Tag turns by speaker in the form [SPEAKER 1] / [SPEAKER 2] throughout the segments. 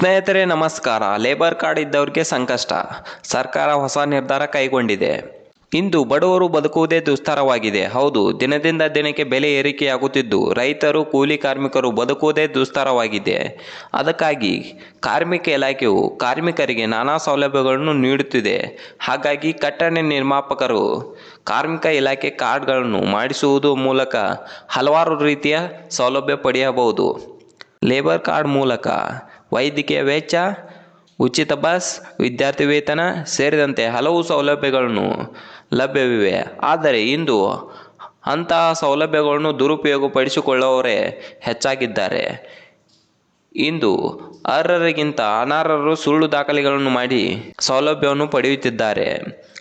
[SPEAKER 1] ಸ್ನೇಹಿತರೆ, ನಮಸ್ಕಾರ. Labour card ಇದ್ದವ್ರಿಗೆ ಸಂಕಷ್ಟ. ಸರ್ಕಾರ ಹೊಸ ನಿರ್ಧಾರ ಕೈಗೊಂಡಿದೆ. ಇಂದು ಬಡವರು ಬದುಕುವುದೇ ದುಸ್ತರವಾಗಿದೆ. ಹೌದು, ದಿನದಿಂದ ದಿನಕ್ಕೆ ಬೆಲೆ ಏರಿಕೆಯಾಗುತ್ತಿದ್ದು, ರೈತರು, ಕೂಲಿ ಕಾರ್ಮಿಕರು ಬದುಕುವುದೇ ದುಸ್ತರವಾಗಿದೆ. ಅದಕ್ಕಾಗಿ ಕಾರ್ಮಿಕ ಇಲಾಖೆಯು ಕಾರ್ಮಿಕರಿಗೆ ನಾನಾ ಸೌಲಭ್ಯಗಳನ್ನು ನೀಡುತ್ತಿದೆ. ಹಾಗಾಗಿ ಕಟ್ಟಣೆ ನಿರ್ಮಾಪಕರು ಕಾರ್ಮಿಕ ಇಲಾಖೆ ಕಾರ್ಡ್ಗಳನ್ನು ಮಾಡಿಸುವುದು ಮೂಲಕ ಹಲವಾರು ರೀತಿಯ ಸೌಲಭ್ಯ ಪಡೆಯಬಹುದು. ಲೇಬರ್ ಕಾರ್ಡ್ ಮೂಲಕ ವೈದ್ಯಕೀಯ ವೆಚ್ಚ, ಉಚಿತ ಬಸ್ ವಿದ್ಯಾರ್ಥಿ ವೇತನ ಸೇರಿದಂತೆ ಹಲವು ಸೌಲಭ್ಯಗಳನ್ನು ಲಭ್ಯವಿವೆ. ಆದರೆ ಇಂದು ಅಂತಹ ಸೌಲಭ್ಯಗಳನ್ನು ದುರುಪಯೋಗಪಡಿಸಿಕೊಳ್ಳುವವರೇ ಹೆಚ್ಚಾಗಿದ್ದಾರೆ. ಇಂದು ಅರ್ಹರಿಗಿಂತ ಅನರ್ಹರು ಸುಳ್ಳು ದಾಖಲೆಗಳನ್ನು ಮಾಡಿ ಸೌಲಭ್ಯವನ್ನು ಪಡೆಯುತ್ತಿದ್ದಾರೆ.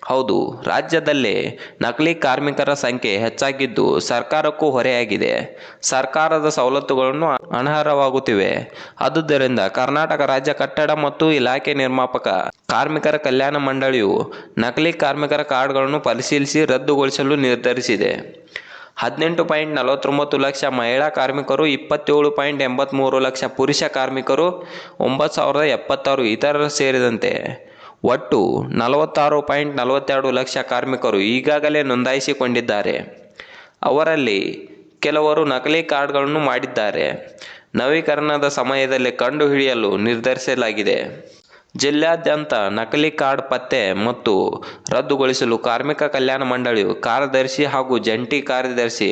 [SPEAKER 1] ಹೌದು, ರಾಜ್ಯದಲ್ಲೇ ನಕಲಿ ಕಾರ್ಮಿಕರ ಸಂಖ್ಯೆ ಹೆಚ್ಚಾಗಿದ್ದು ಸರ್ಕಾರಕ್ಕೂ ಹೊರೆಯಾಗಿದೆ. ಸರ್ಕಾರದ ಸವಲತ್ತುಗಳನ್ನು ಅನರ್ಹವಾಗುತ್ತಿವೆ. ಆದುದರಿಂದ ಕರ್ನಾಟಕ ರಾಜ್ಯ ಕಟ್ಟಡ ಮತ್ತು ಇಲಾಖೆ ನಿರ್ಮಾಪಕ, ಕಾರ್ಮಿಕರ ಕಲ್ಯಾಣ ಮಂಡಳಿಯು ನಕಲಿ ಕಾರ್ಮಿಕರ ಕಾರ್ಡ್ಗಳನ್ನು ಪರಿಶೀಲಿಸಿ ರದ್ದುಗೊಳಿಸಲು ನಿರ್ಧರಿಸಿದೆ. ಹದಿನೆಂಟು ಪಾಯಿಂಟ್ ನಲವತ್ತೊಂಬತ್ತು ಲಕ್ಷ ಮಹಿಳಾ ಕಾರ್ಮಿಕರು, ಇಪ್ಪತ್ತೇಳು ಪಾಯಿಂಟ್ ಎಂಬತ್ತ್ಮೂರು ಲಕ್ಷ ಪುರುಷ ಕಾರ್ಮಿಕರು, ಒಂಬತ್ತು ಸಾವಿರದ ಎಪ್ಪತ್ತಾರು ಇತರರು ಸೇರಿದಂತೆ ಒಟ್ಟು ನಲವತ್ತಾರು ಪಾಯಿಂಟ್ ನಲವತ್ತೆರಡು ಲಕ್ಷ ಕಾರ್ಮಿಕರು ಈಗಾಗಲೇ ನೋಂದಾಯಿಸಿಕೊಂಡಿದ್ದಾರೆ. ಅವರಲ್ಲಿ ಕೆಲವರು ನಕಲಿ ಕಾರ್ಡ್ಗಳನ್ನು ಮಾಡಿದ್ದಾರೆ. ನವೀಕರಣದ ಸಮಯದಲ್ಲಿ ಕಂಡುಹಿಡಿಯಲು ನಿರ್ಧರಿಸಲಾಗಿದೆ. ಜಿಲ್ಲಾದ್ಯಂತ ನಕಲಿ ಕಾರ್ಡ್ ಪತ್ತೆ ಮತ್ತು ರದ್ದುಗೊಳಿಸಲು ಕಾರ್ಮಿಕ ಕಲ್ಯಾಣ ಮಂಡಳಿಯು ಕಾರ್ಯದರ್ಶಿ ಹಾಗೂ ಜಂಟಿ ಕಾರ್ಯದರ್ಶಿ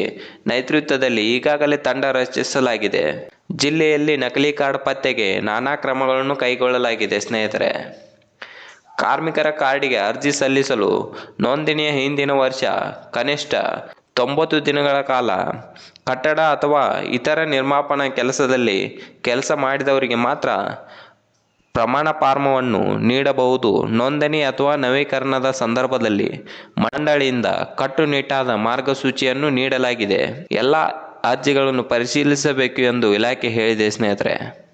[SPEAKER 1] ನೇತೃತ್ವದಲ್ಲಿ ಈಗಾಗಲೇ ತಂಡ ರಚಿಸಲಾಗಿದೆ. ಜಿಲ್ಲೆಯಲ್ಲಿ ನಕಲಿ ಕಾರ್ಡ್ ಪತ್ತೆಗೆ ನಾನಾ ಕ್ರಮಗಳನ್ನು ಕೈಗೊಳ್ಳಲಾಗಿದೆ ಸ್ನೇಹಿತರೆ. ಕಾರ್ಮಿಕರ ಕಾರ್ಡಿಗೆ ಅರ್ಜಿ ಸಲ್ಲಿಸಲು ನೋಂದಣಿಯ ಹಿಂದಿನ ವರ್ಷ, ಕನಿಷ್ಠ ತೊಂಬತ್ತು ದಿನಗಳ ಕಾಲ ಕಟ್ಟಡ ಅಥವಾ ಇತರ ನಿರ್ಮಾಪನಾ ಕೆಲಸದಲ್ಲಿ ಕೆಲಸ ಮಾಡಿದವರಿಗೆ ಮಾತ್ರ ಪ್ರಮಾಣ ಫಾರ್ಮವನ್ನು ನೀಡಬಹುದು. ನೋಂದಣಿ ಅಥವಾ ನವೀಕರಣದ ಸಂದರ್ಭದಲ್ಲಿ ಮಂಡಳಿಯಿಂದ ಕಟ್ಟುನಿಟ್ಟಾದ ಮಾರ್ಗಸೂಚಿಯನ್ನು ನೀಡಲಾಗಿದೆ. ಎಲ್ಲ ಅರ್ಜಿಗಳನ್ನು ಪರಿಶೀಲಿಸಬೇಕು ಎಂದು ಇಲಾಖೆ ಹೇಳಿದೆ ಸ್ನೇಹಿತರೆ.